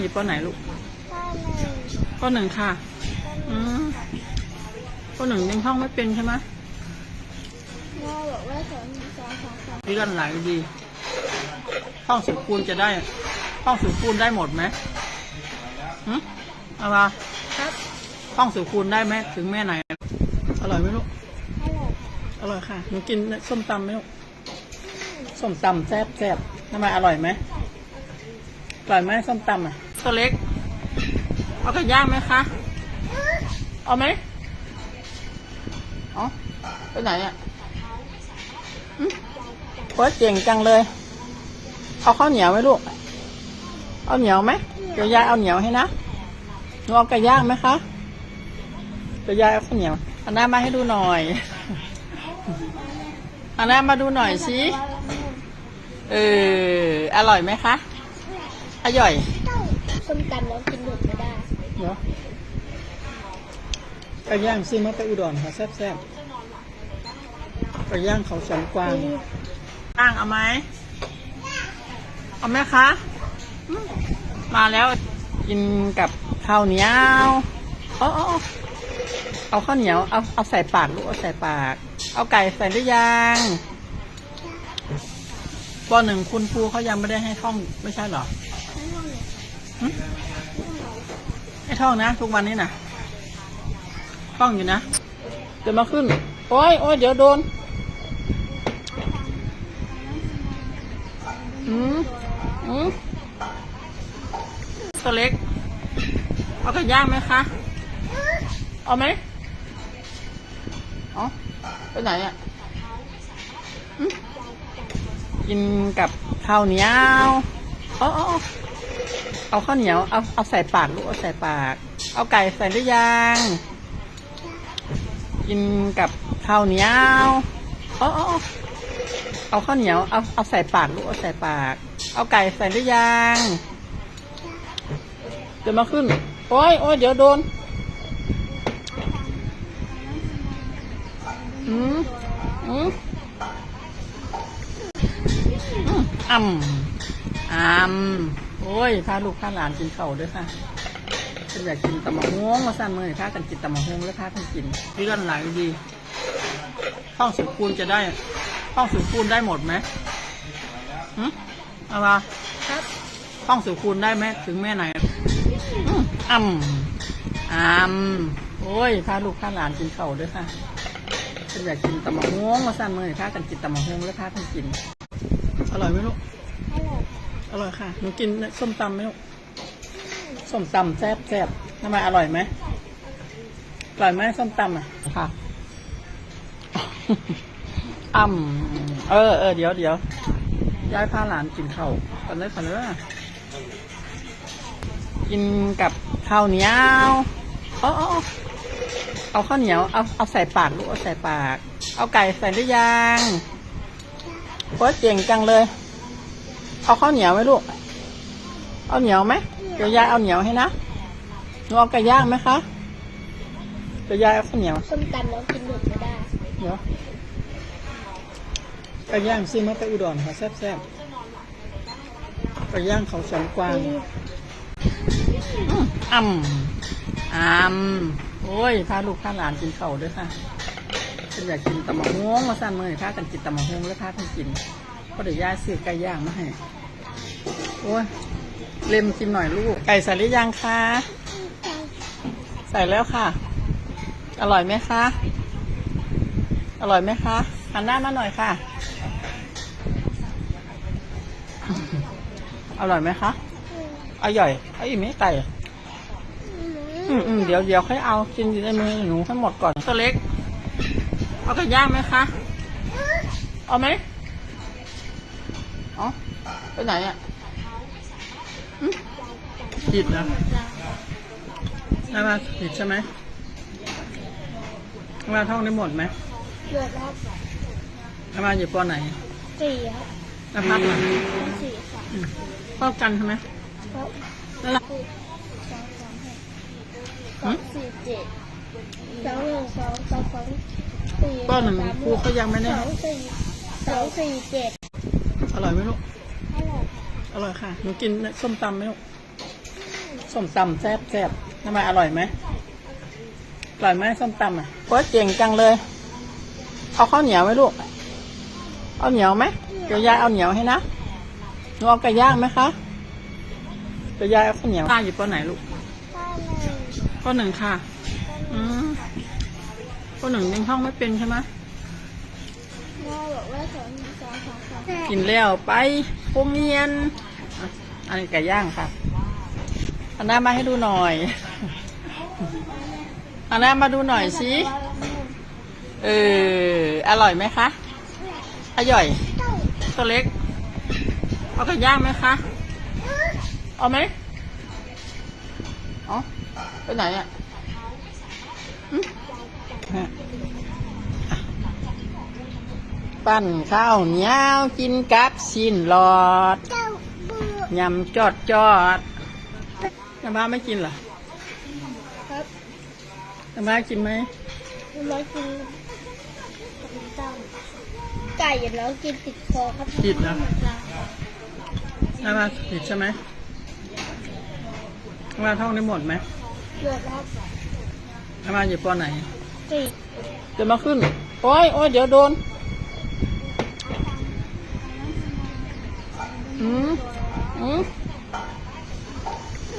อยู่ปอไหนลูกข้อหนึ่งปอหนึ่งค่ะ อืมปอหนึ่งยังท่องไม่เป็นใช่ไหมแม่บอกว่าสองสองสองสองนี่กันหลายดีท่องสิบคูณจะได้ท่องสิบคูณได้หมดไหมหืมเอามาครับท่องสิบคูณได้ไหมถึงแม่ไหน อร่อยไหมลูก อร่อยค่ะอร่อยค่ะหนูกินส้มตำไหมลูก ส้มตำแซ่บแซ่บทำไมอร่อยไหม อร่อยไหมส้มตำอะ ตัวเล็ก เอาไก่ย่างไหมคะ เอาไหมเอาไปไหนอะหึโอ้ยเก่งจังเลย เอาข้าวเหนียวไหมลูก เอาเหนียวไหมเดี๋ยวยายเอาเหนียวให้นะหนูเอาไก่ย่างไหมคะเดี๋ยวยายเอาข้าวเหนียวเอาหน้ามาให้ดูหน่อยเอาหน้ามาดูหน่อยสิ เออ อร่อยไหมคะ อร่อยส้มตำแล้วกินหมดไม่ได้เนาะไก่ย่างซื้อมาไปอุดรค่ะแซ่บๆไก่ย่างเขาสันกวางย่างเอาไหมเอาไหมคะอืมมาแล้วกินกับข้าวเหนียวเอาเอาเอาเอาข้าวเหนียว เอาเอาใส่ปากลูกเอาใส่ปาก เอาไก่ใส่หรือยังปหนึ่งคุณครูเขายังไม่ได้ให้ท่องไม่ใช่เหรอ หึให้ท่องนะ ทุกวันนี้นะท่องอยู่นะ เดี๋ยวมาขึ้น โอ้ยโอ้ยเดี๋ยวโดน อืมอืมตัวเล็ก เอาไก่ย่างไหมคะ เอาไหมเอาไปไหนอะกินกับข้าวเหนียวอาเอ เอาข้าวเหนียว เอาเอาใส่ปากลูกเอาใส่ปาก เอาไก่ใส่หรือยัง กินกับข้าวเหนียวอาเอาเอาเอาข้าวเหนียว เอาเอาใส่ปากลูกเอาใส่ปาก เอาไก่ใส่หรือยังเดี๋ยวมาขึ้น โอ้ยโอ้ยเดี๋ยวโดน อืมอืมอืมอ่ำอ่ำ โอ้ยพาลูกพาหลานกินเข่าด้วยค่ะฉันอยากกินตำมะฮวงมาสั่นเลยพากันกินตำมะฮวงแล้วพากันกินพี่กันหลายดีท่องสิบคูณจะได้ท่องสิบคูณได้หมดไหมหืมอามาครับท่องสิบคูณได้ไหมถึงแม่ไหนอืมอ่ำอ่ำโอ้ยพาลูกพาหลานกินเข่าด้วยค่ะฉันอยากกินตำมะฮวงมาสั่นเลยพากันกินตำมะฮวงแล้วพากันกินอร่อยไหมลูก อร่อยค่ะอร่อยค่ะ หนูกินส้มตำไหมลูก ส้มตำแซ่บแซ่บทำไมอร่อยไหมอร่อยไหมส้มตำอะ ค่ะอ่ำเออเออเดี๋ยวเดี๋ยวย้ายพาหลานกินข้าวกันเลยกันเลยกินกับข้าวเหนียวเอาเอาเอาเอาข้าวเหนียว เอาเอาใส่ปากลูกเอาใส่ปาก เอาไก่ใส่หรือยังโอ้ยเก่งจังเลย เอาข้าวเหนียวไหมลูก เอาเหนียวไหมเดี๋ยวยายเอาเหนียวให้นะหนูเอาไก่ย่างไหมคะเดี๋ยวยายเอาข้าวเหนียวส้มตำแล้วกินหมดไม่ได้เดี๋ยวไก่ย่างซื้อมาไปอุดรค่ะแซ่บๆไก่ย่างเขาสันกวางอืมอ่ำอ่ำโอ้ยพาลูกพาหลานกินเข่าวด้วยค่ะฉันอยากกินตำมะฮวงมาสั่นเลยพากันกินตำมะฮวงแล้วพากันกิน ก็เดี๋ยายซื้อไก่ย่างมาให้โอ้ยเล็มกินหน่อยลูก ไก่ใส่หรือยังคะ ใส่แล้วค่ะ อร่อยไหมคะ อร่อยไหมคะหันหน้ามาหน่อยค่ะ อร่อยไหมคะอร่อยเอาอีกไหมไก่อืมอืมเดี๋ยวเดี๋ยวค่อยเอากินในมือหนูให้หมดก่อนตัวเล็ก เอาไก่ย่างไหมคะ เอาไหม ไปไหนอะอืมผิดนะได้มาผิดใช่ไหมมาท่องได้หมดไหมเลือดครับน้ำมาอยู่ปอไหนสี่ครับน้ำพักอะสี่ค่ะชอบกันใช่ไหมครับนั่นแหละสองสองหกสองสี่เจ็ดสองหนึ่งสองสองสองสี่ก็หนึ่งสามครูเขายังไม่ได้สองสี่สองสี่เจ็ดอร่อยไหมลูก อร่อยค่ะอร่อยค่ะ หนูกินส้มตำไหมลูกส้มตำแซ่บแซ่บทำไมอร่อยไหมอร่อยไหมส้มตำอะโค้ชเก่งจังเลย เอาข้าวเหนียวไหมลูก เอาเหนียวไหมเดี๋ยวยายเอาเหนียวให้นะ หนูเอาไก่ย่างไหมคะเดี๋ยวยายเอาข้าวเหนียวป้าอยู่ปอไหนลูกข้าวหนึ่งปอหนึ่งค่ะ อืมปอหนึ่งยังท่องไม่เป็นใช่ไหมแม่บอกว่าสองสองสองสองกินแล้วไป โรงเรียน อันนี้ไก่ย่างค่ะเอาหน้ามาให้ดูหน่อยอาหน้ามาดูหน่อยสิเอออร่อยไหมคะอร่อย ตัวเล็ก เอาไก่ย่างไหมคะ เอาไหมเอาไปไหนอะอืมอะอะ ปั้นข้าวเหนียวกินกับสิ้นหลอดเจ้าเบื่อยำจอดจอดน้ำบ้าไม่กินเหรอครับน้ำบ้ากินไหมมากินส้มตำไก่แล้วกินติดคอครับผิดนะน้ำบ้าผิดใช่ไหมน้ำบ้าท่องได้หมดไหมเลือดครับน้ำบ้าอยู่ปอไหนสี่จะมาขึ้น โอ้ยโอ้ยเดี๋ยวโดน อืม อืม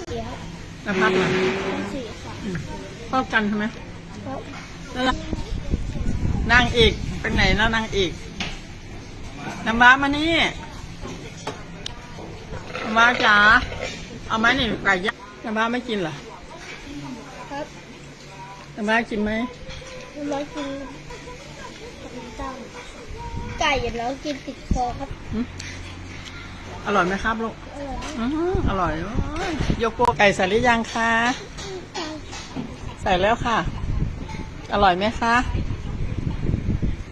เดี๋ยวน้ำพักน่ะสี่ค่ะชอบกันใช่ไหมครับแล้วล่ะนางเอกเป็นไหนแล้วนางเอกน้ำบ้ามานี่น้ำบ้าจ๋าเอาไหมนี่ไก่ย่างน้ำบ้าไม่กินเหรอครับน้ำบ้ากินไหมมากินส้มตำไก่แล้วกินติดคอครับ หึ อร่อยไหมครับลูกอร่อยอื้อหืออร่อยโอ้ยโยโกไก่ใส่หรือยังคะ ใส่แล้วค่ะ อร่อยไหมคะ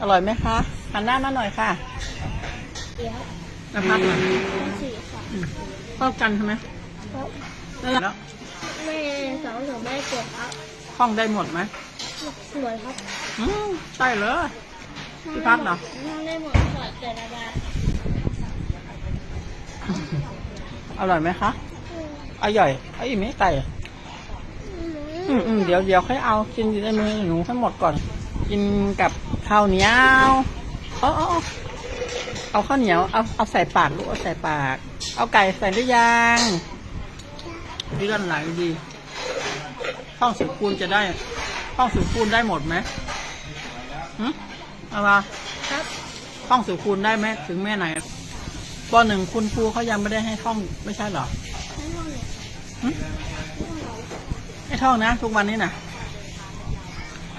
อร่อยไหมคะหันหน้ามาหน่อยค่ะเดี๋ยวน้ำพักน่ะสี่ค่ะชอบกันใช่ไหมครับแล้วล่ะแม่สองถึงแม่เจ็ดครับห้องได้หมดไหมสวยครับอืมใช่เลย พี่พักเหรอนั่งได้หมดสอดแต่ละบาท อร่อยไหมคะอร่อยเอาอีกไหมไก่อะอืมอืมเดี๋ยวเดี๋ยวค่อยเอากินอยู่ในมือหนูให้หมดก่อน กินกับข้าวเหนียวเอาเอาเอาเอาข้าวเหนียวเอาเอาใส่ปากลูกเอาใส่ปาก เอาไก่ใส่หรือยังเลื่อนไหลดีห้องสิบคูณจะได้ห้องสิบคูณได้หมดไหมหืมเอามาครับท่องสุคูณได้ไหมถึงแม่ไหน ปหนึ่งคุณครูเขายังไม่ได้ให้ท่องไม่ใช่เหรอหึให้ท่องนะ ทุกวันนี้นะ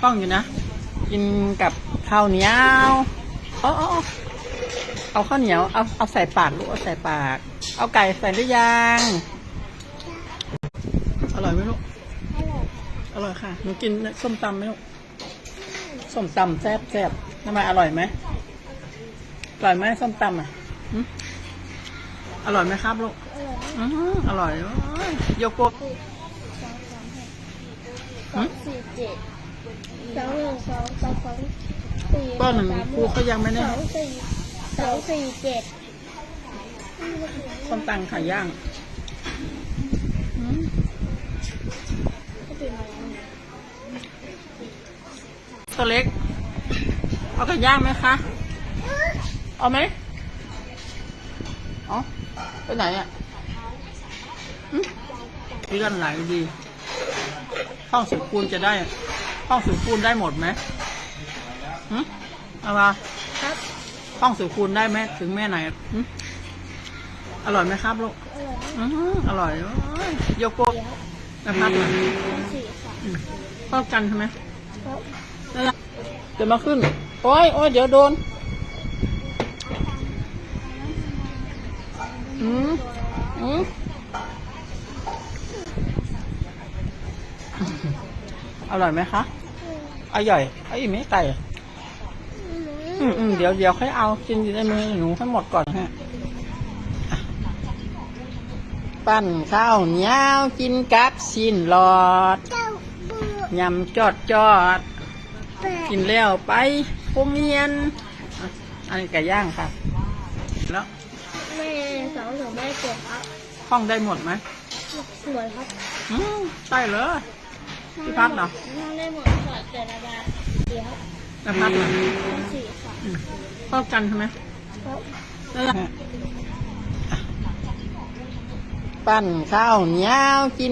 ท่องอยู่นะ กินกับข้าวเหนียวเอาเอาเอาเอาข้าวเหนียวเอาเอาใส่ปากลูกเอาใส่ปาก เอาไก่ใส่หรือยังอร่อยไหมลูกอร่อยค่ะหนูกินส้มตำไหมลูกส้มตำแซ่บแซ่บทำไมอร่อยไหมอร่อยไหมส้มตำอะ อร่อยไหมครับลูกอร่อยอื้อหืออร่อยโอ้ยโยโกะสองสองหกสองสี่เจ็ดสองหนึ่งสองสองสองสี่ป้อหนึ่งครูเขายังไม่ได้สองสี่สองสี่เจ็ดส้มตำไข่ย่างอืมตัวเล็ก เอาไก่ย่างไหมคะ เอาไหมเอา ไปไหนอะหึเลื่อนไหลดีห้องสิบคูณจะได้ห้องสิบคูณได้หมดไหมหึเอามาครับห้องสิบคูณได้ไหมถึงแม่ไหนหึอร่อยไหมครับลูกอร่อยอื้อหืออร่อยโอ้ยโยโกะเดี๋ยวน้ำพักน่ะสี่ค่ะอืมชอบกันใช่ไหมครับแล้วล่ะจะมาขึ้น โอ้ยโอ้ยเดี๋ยวโดน อืมอืมอร่อยไหมคะอร่อยเอาอีกไหมไก่อะอืมอืมเดี๋ยวเดี๋ยวค่อยเอากินอยู่ในมือหนูให้หมดก่อนฮะอะปั้นข้าวเหนียวกินกับสิ้นหลอดเจ้าเบื่อยำจอดจอดแปดกินแล้วไปโรงเรียนอะอันนี้ไก่ย่างค่ะแล้วแม่สองถึงแม่เจ็ดครับห้องได้หมดไหมสวยครับอืมใช่เลยพี่พัดเหรอนั่งได้หมดสอดแต่ละบาทเดียวพี่พัดเหรอทั้งสี่ค่ะชอบกันใช่ไหมครับนั่นแหละปั้นข้าวเหนียวกิน